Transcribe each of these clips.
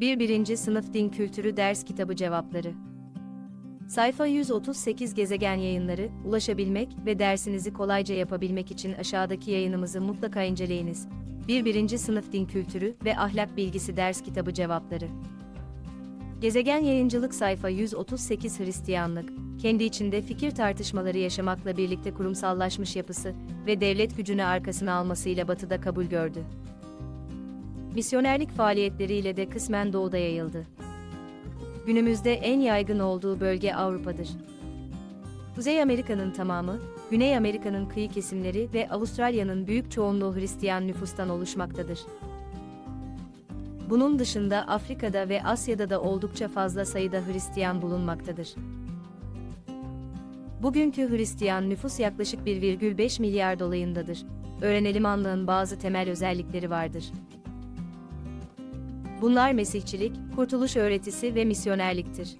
1. Birinci Sınıf Din Kültürü Ders Kitabı Cevapları Sayfa 138 Gezegen Yayınları, ulaşabilmek ve dersinizi kolayca yapabilmek için aşağıdaki yayınımızı mutlaka inceleyiniz. 1. Birinci Sınıf Din Kültürü ve Ahlak Bilgisi Ders Kitabı Cevapları Gezegen Yayıncılık Sayfa 138 Hristiyanlık, kendi içinde fikir tartışmaları yaşamakla birlikte kurumsallaşmış yapısı ve devlet gücünü arkasına almasıyla batıda kabul gördü. Misyonerlik faaliyetleriyle de kısmen doğuda yayıldı. Günümüzde en yaygın olduğu bölge Avrupa'dır. Kuzey Amerika'nın tamamı, Güney Amerika'nın kıyı kesimleri ve Avustralya'nın büyük çoğunluğu Hristiyan nüfustan oluşmaktadır. Bunun dışında Afrika'da ve Asya'da da oldukça fazla sayıda Hristiyan bulunmaktadır. Bugünkü Hristiyan nüfus yaklaşık 1,5 milyar dolayındadır. Öğrenelim anlığın bazı temel özellikleri vardır. Bunlar Mesihçilik, kurtuluş öğretisi ve misyonerliktir.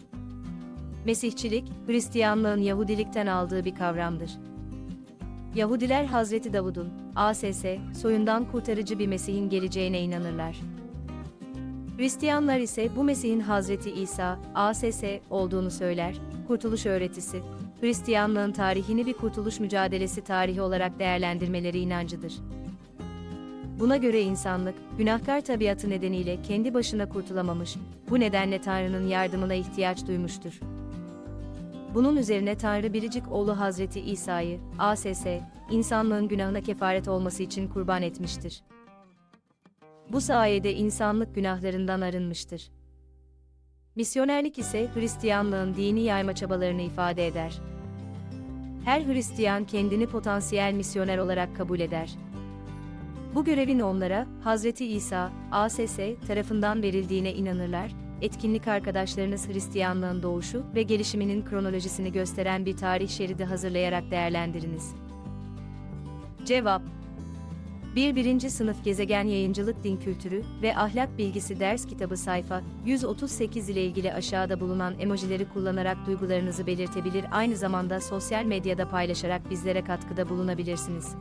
Mesihçilik, Hristiyanlığın Yahudilikten aldığı bir kavramdır. Yahudiler Hazreti Davud'un, ASS, soyundan kurtarıcı bir Mesih'in geleceğine inanırlar. Hristiyanlar ise bu Mesih'in Hazreti İsa, ASS olduğunu söyler, kurtuluş öğretisi, Hristiyanlığın tarihini bir kurtuluş mücadelesi tarihi olarak değerlendirmeleri inancıdır. Buna göre insanlık, günahkar tabiatı nedeniyle kendi başına kurtulamamış, bu nedenle Tanrı'nın yardımına ihtiyaç duymuştur. Bunun üzerine Tanrı biricik oğlu Hazreti İsa'yı, ASS, insanlığın günahına kefaret olması için kurban etmiştir. Bu sayede insanlık günahlarından arınmıştır. Misyonerlik ise Hristiyanlığın dini yayma çabalarını ifade eder. Her Hristiyan kendini potansiyel misyoner olarak kabul eder. Bu görevin onlara, Hazreti İsa, ASS tarafından verildiğine inanırlar, etkinlik arkadaşlarınız Hristiyanlığın doğuşu ve gelişiminin kronolojisini gösteren bir tarih şeridi hazırlayarak değerlendiriniz. Cevap 1. Birinci Sınıf Gezegen Yayıncılık Din Kültürü ve Ahlak Bilgisi Ders Kitabı sayfa 138 ile ilgili aşağıda bulunan emojileri kullanarak duygularınızı belirtebilir aynı zamanda sosyal medyada paylaşarak bizlere katkıda bulunabilirsiniz.